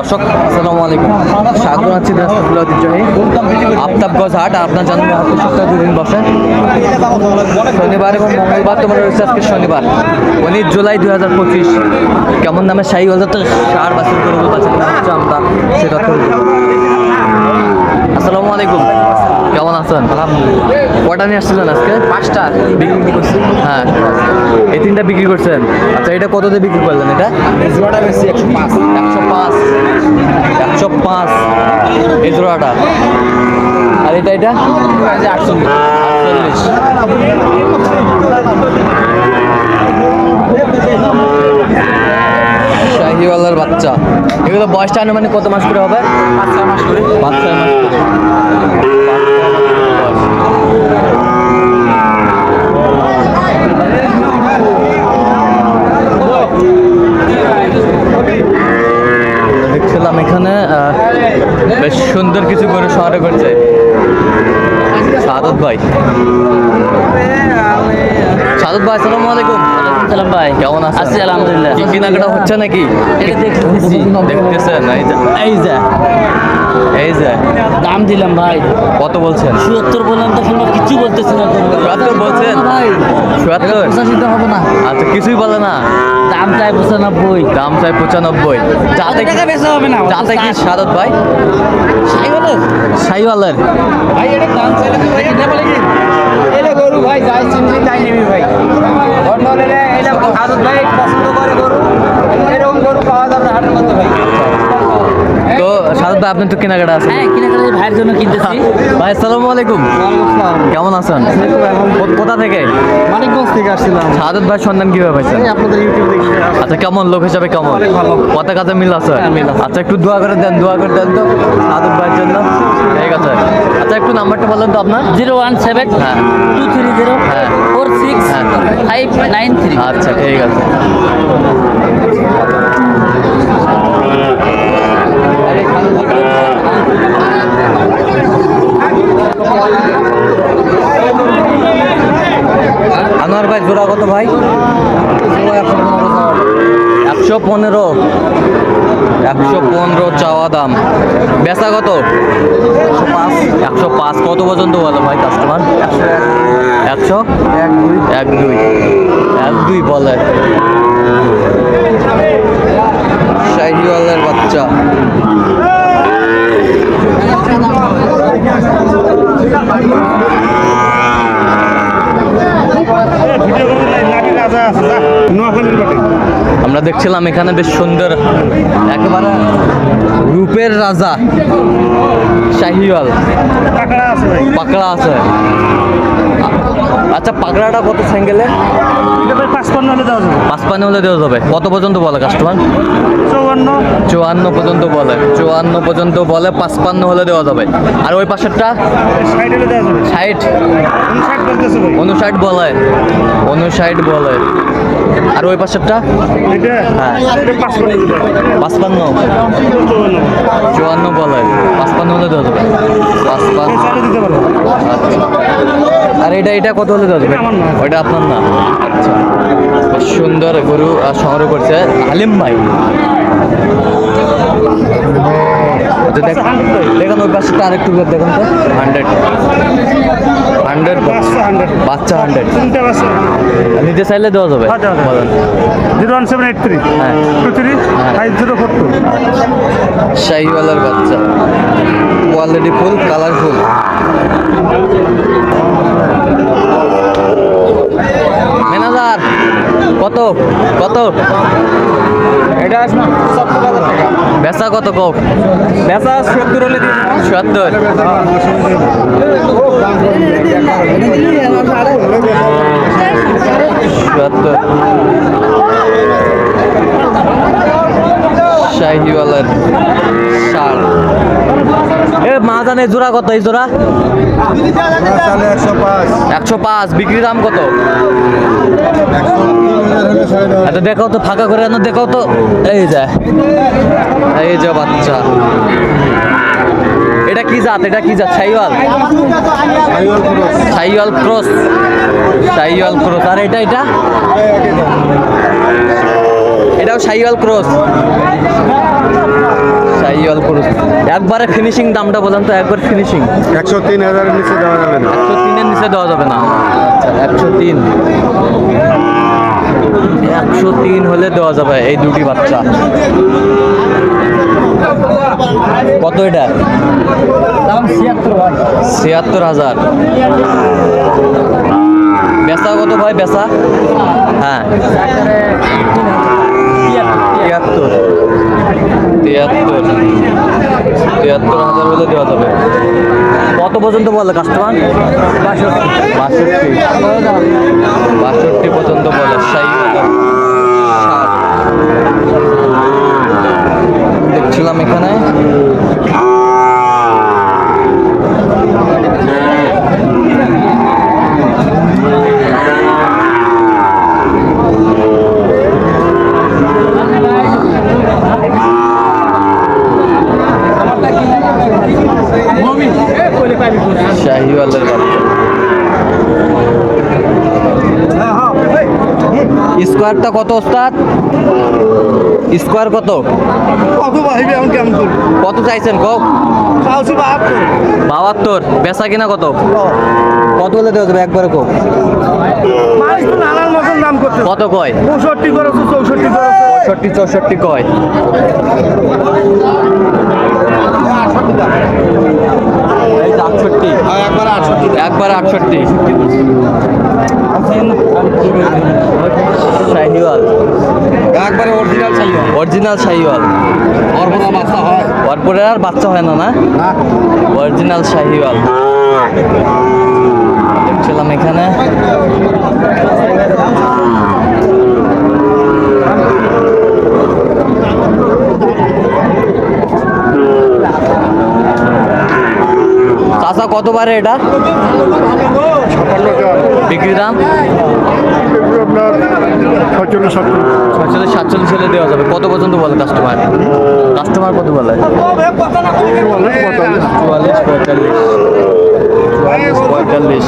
দর্শক, আসসালামু আলাইকুম। স্বাগত আছি দিনাজপুর ঐতিহ্যবাহী আফতাবগঞ্জ হাট, আপনার জানবেন হাতে সপ্তাহে দুদিন বসে। শনিবার এবং মঙ্গলবার তোমার রয়েছে আজকে শনিবার। উনিশ জুলাই দুই হাজার পঁচিশ। কেমন নামে শাহী হাজার তো সার বাছুর করে বাছুর আমরা, সে তথ্য আসসালামু আলাইকুম। কেমন আছেন? কটা নিয়ে আসছিলেন আজকে? পাঁচটা। বিক্রি করছেন হ্যাঁ। এই তিনটা বিক্রি করছেন। আচ্ছা এটা কত দিয়ে বিক্রি করলেন এটা? জোড়াটা বেশি একশো পাঁচ। একশো পাঁচ। একশো পাঁচ। এই জোড়াটা আর এটা এটা? আটচল্লিশ। শাহিওয়ালার বাচ্চা। এগুলো বয়সটা আনুমানিক কত মাস করে হবে? পাঁচ ছয় মাস করে। পাঁচ ছয় মাস করে পাঁচ ছয় মাস করে বয়স। দেখছিলাম এখানে বেশ সুন্দর কিছু করে শহরে করছে সাদত ভাই। সাদত ভাই আসসালামু আলাইকুম। সালাম ভাই কেমন আছেন? আছি আলহামদুলিল্লাহ। কি কেনাকাটা হচ্ছে নাকি? এটা দেখতেছি দেখতেছেন? এই যে। এই যে। এই যে। দাম দিলাম ভাই। কত বলছেন? চুয়াত্তর বললাম কিছু বলতেছি না। চুয়াত্তর বলছেন? ভাই। চুয়াত্তর পঁচাশিতে হবে না। আচ্ছা কিছুই বলে না। দাম চাই পঁচানব্বই। দাম চাই পঁচানব্বই। যাতে টাকা বেশি হবে না। যাতে কি সাদত ভাই। সাইওয়ালের? ভাই এটা দাম চাইলে তো ভাই এটা বলে কি? এটা গরু ভাই যাই চিনছি তাই নিবি ভাই অন্য হলে এটা আদত ভাই পছন্দ করে গরু এরকম গরু পাওয়া যাবে না হাটের মধ্যে ভাই তো সাদত আপনি তো কেনাকাটা আছেন। হ্যাঁ কেনাকাটা এই ভাইয়ের জন্য কিনতেছি। ভাই আসসালামু আলাইকুম। কেমন আছেন? কোথা থেকে? মানিকগঞ্জ থেকে আসছিলাম। সাদত ভাই সন্ধান কীভাবে পাইছেন? আপনাদের ইউটিউব দেখে আচ্ছা কেমন? লোক হিসাবে কেমন? ভালো। কথা কাজে মিল আছে? হ্যাঁ, মিল আছে। আচ্ছা একটু দোয়া করে দেন দোয়া করে দেন তো সাদত ভাইয়ের জন্য। ঠিক আছে। আচ্ছা একটু নাম্বারটা বলেন তো আপনার। জিরো ওয়ান সেভেন হ্যাঁ। টু থ্রি জিরো হ্যাঁ। ফোর সিক্স হ্যাঁ। Five nine three. আচ্ছা ঠিক আছে। আনোয়ার ভাই, জোড়া কত ভাই? একশো পনেরো। একশো পনেরো চাওয়া দাম। বেচা কত? একশো পাঁচ। কত পর্যন্ত বলে ভাই কাস্টমার একশো? এক দুই। এক দুই বলে। বাচ্চা। আমরা দেখছিলাম এখানে বেশ সুন্দর একেবারে রূপের রাজা শাহিওয়াল। পাকড়া আছে। আচ্ছা পাকড়াটা কত স্যাঙ্গেলে পাঁচপান্ন হলে দেওয়া যাবে। পাঁচ হলে দেওয়া যাবে কত পর্যন্ত বলে কাস্টমার চৌবান্ন চুয়ান্ন পর্যন্ত বলে। চুয়ান্ন পর্যন্ত বলে পাঁচপান্ন হলে দেওয়া যাবে। আর ওই পাশেরটা? ষাট। ষাট উনষাট বলে। উনষাট বলে। আর ওই পাশেরটা হ্যাঁ। পাঁচপান্ন। চুয়ান্ন বলে। পাঁচপান্ন হলে দেওয়া যাবে। পাঁচপান্ন। আচ্ছা। আর এটা এটা কত হলে দেওয়া যাবে। ওইটা আপনার না। আচ্ছা। সুন্দর গরু সংগ্রহ করছে হালিম ভাই। দেখুন ওই পাশেটা আরেকটু দেখুন তো। হান্ড্রেড হান্ড্রেড বাচ্চা হান্ড্রেড বাচ্চা হান্ড্রেড তিনটা বাচ্চা। নিতে চাইলে দেওয়া যাবে। হ্যাঁ, zero one seven eight three. হ্যাঁ। Two three five zero four two শাহিওয়ালার বাচ্চা। কোয়ালিটি ফুল কালারফুল ম্যানেজার কত? কত? এটা সত্তর হাজার টাকা। বেচা কত কোক বেচা সত্তর হলে সত্তর? সত্তর। শাহিওয়ালার শাল। এ, মা জানে জোড়া কত এই জোড়া? একশো পাঁচ। একশো পাঁচ বিক্রি দাম কত? আচ্ছা দেখাও তো, ফাঁকা করে আনো, দেখাও তো। এই যে এই যে বাচ্চা। এটা কি জাত? এটা কি জাত? সাইওয়াল? সাইওয়াল ক্রস। সাইওয়াল ক্রস। আর এটা এটা? এটাও সাইওয়াল ক্রস। একবারে ফিনিশিং দামটা বলেন তো একবার ফিনিশিং একশো তিন হাজারের নিচে দেওয়া যাবে না। একশো তিনের নিচে দেওয়া যাবে না। আচ্ছা একশো তিন। একশো তিন হলে দেওয়া যাবে এই দুটি বাচ্চা। কত এটা? ছিয়াত্তর ছিয়াত্তর হাজার। বেচা কত ভাই বেচা? হ্যাঁ। তিয়াত্তর। তিয়াত্তর। তিয়াত্তর হাজার হলে দেওয়া যাবে। কত পর্যন্ত বলে কাস্টমার বাষট্টি। বাষট্টি পর্যন্ত বলে সাই দেখছিলাম এখানে শাহিওয়ালের বাচ্চা স্কোয়ারটা কত ওস্তাদ? স্কোয়ার কত? কত বাহিবে এখন কেমন করব কত চাইছেন কো চালছি বাহাত্তর। বাহাত্তর। বেচা কিনা কত? কত হলে দেওয়া যাবে? একবারে কো মানুষ তো নানান মতন দাম করছে কত কয়? পঁয়ষট্টি করেছে চৌষট্টি করেছে। পঁয়ষট্টি চৌষট্টি কয়? যে আটষট্টি একবার আটষট্টি। একবার আটষট্টি। শাহিওয়াল। একবারে অরিজিনাল অরিজিনাল শাহিওয়াল। অর্পণা বাচ্চা হয়। অরপরের আর বাচ্চা হয় না না? অরিজিনাল শাহিওয়াল। দেখছিলাম এখানে। চাষা কতবার এটা? বিক্রি দাম? আপনার সাতচল্লিশ। সাতচল্লিশ হলে দেওয়া যাবে। কত পর্যন্ত বলে কাস্টমার কাস্টমার কত বলে? চুয়াল্লিশ পঁয়তাল্লিশ। পঁয়তাল্লিশ।